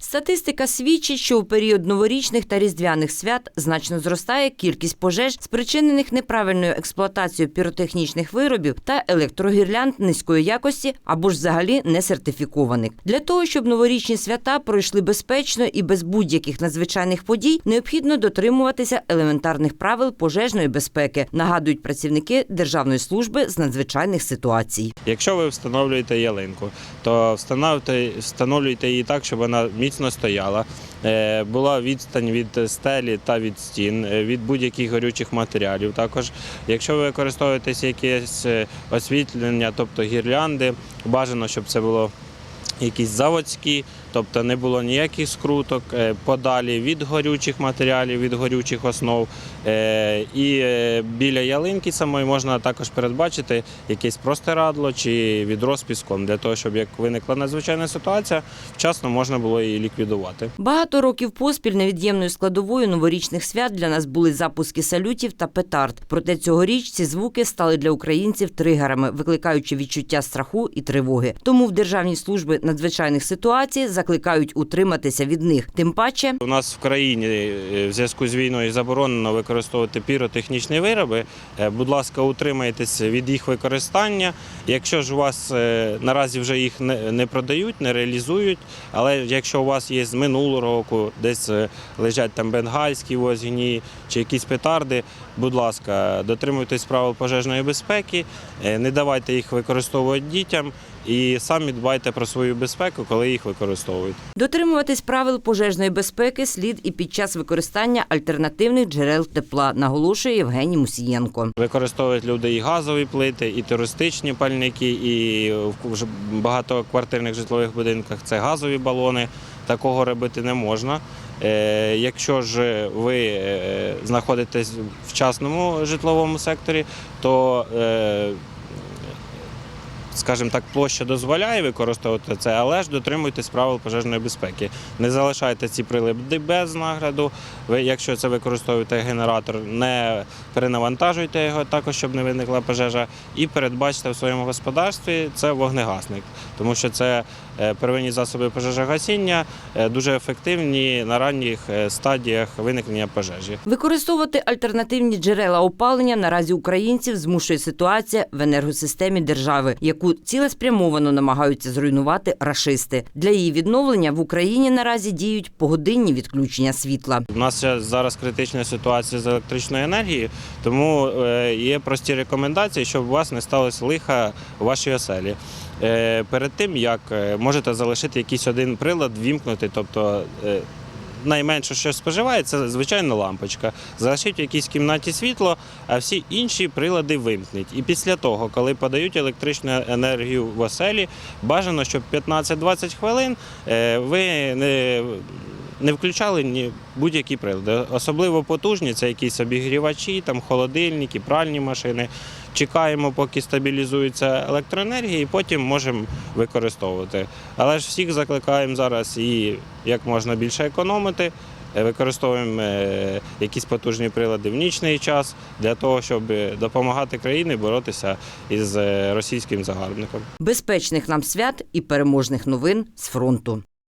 Статистика свідчить, що у період новорічних та різдвяних свят значно зростає кількість пожеж, спричинених неправильною експлуатацією піротехнічних виробів та електрогірлянд низької якості або ж взагалі не сертифікованих. Для того, щоб новорічні свята пройшли безпечно і без будь-яких надзвичайних подій, необхідно дотримуватися елементарних правил пожежної безпеки, нагадують працівники Державної служби з надзвичайних ситуацій. Якщо ви встановлюєте ялинку, то встановлюйте, її так, щоб вона міцно стояла. е, Була відстань від стелі та від стін, е, від будь-яких горючих матеріалів. Також, якщо ви використовуєтесь якесь е, освітлення, тобто гірлянди, бажано, щоб це було якісь заводські, тобто не було ніяких скруток, е, подалі від горючих матеріалів, від горючих основ. Е, І е, біля ялинки самої можна також передбачити якесь простирадло чи відро з піском, для того, щоб як виникла надзвичайна ситуація, вчасно можна було її ліквідувати. Багато років поспіль невід'ємною складовою новорічних свят для нас були запуски салютів та петард. Проте цьогоріч ці звуки стали для українців тригерами, викликаючи відчуття страху і тривоги. Тому в Державній службі надзвичайних ситуацій закликають утриматися від них. Тим паче, У нас в країні е, в зв'язку з війною заборонено використовувати піротехнічні вироби. Е, Будь ласка, утримайтесь від їх використання. Якщо ж у вас е, наразі вже їх не, продають, не реалізують, але якщо у вас є з минулого року, десь лежать там бенгальські вогні чи якісь петарди, будь ласка, дотримуйтесь правил пожежної безпеки, не давайте їх використовувати дітям і самі дбайте про свою безпеку, коли їх використовують. дотримуватись правил пожежної безпеки слід і під час використання альтернативних джерел тепла, наголошує Євгеній Мусієнко. Використовують люди і газові плити, і туристичні пальники, і в багатоквартирних житлових будинках це газові балони. Такого робити не можна. Е, Якщо ж ви е, знаходитесь в частному житловому секторі, то е, скажімо так, площа дозволяє використовувати це, але ж дотримуйтесь правил пожежної безпеки. Не залишайте ці прилади без нагляду. Ви, якщо це використовуєте генератор, не перенавантажуйте його також, щоб не виникла пожежа. І передбачте в своєму господарстві це вогнегасник, тому що це е, первинні засоби пожежогасіння е, дуже ефективні на ранніх е, стадіях виникнення пожежі. Використовувати альтернативні джерела опалення наразі українців змушує ситуація в енергосистемі держави, яку цілеспрямовано намагаються зруйнувати рашисти. Для її відновлення в Україні наразі діють погодинні відключення світла. У нас зараз критична ситуація з електричною енергією, тому е, є прості рекомендації, щоб у вас не сталося лиха у вашій оселі. Е, Перед тим як е, можете залишити якийсь один прилад, вімкнути, тобто. Найменше, що споживає, це звичайно лампочка. Залишіть в якійсь кімнаті світло, а всі інші прилади вимкніть. І після того, коли подають електричну енергію в оселі, бажано, щоб 15-20 хвилин е, ви не не включали ні будь-які прилади. Особливо потужні це якісь обігрівачі, там холодильники, пральні машини. Чекаємо, поки стабілізується електроенергія, і потім можемо використовувати. Але ж всіх закликаємо зараз і як можна більше економити. Е, Використовуємо е, якісь потужні прилади в нічний час для того, щоб допомагати країні боротися із е, російським загарбником. Безпечних нам свят і переможних новин з фронту.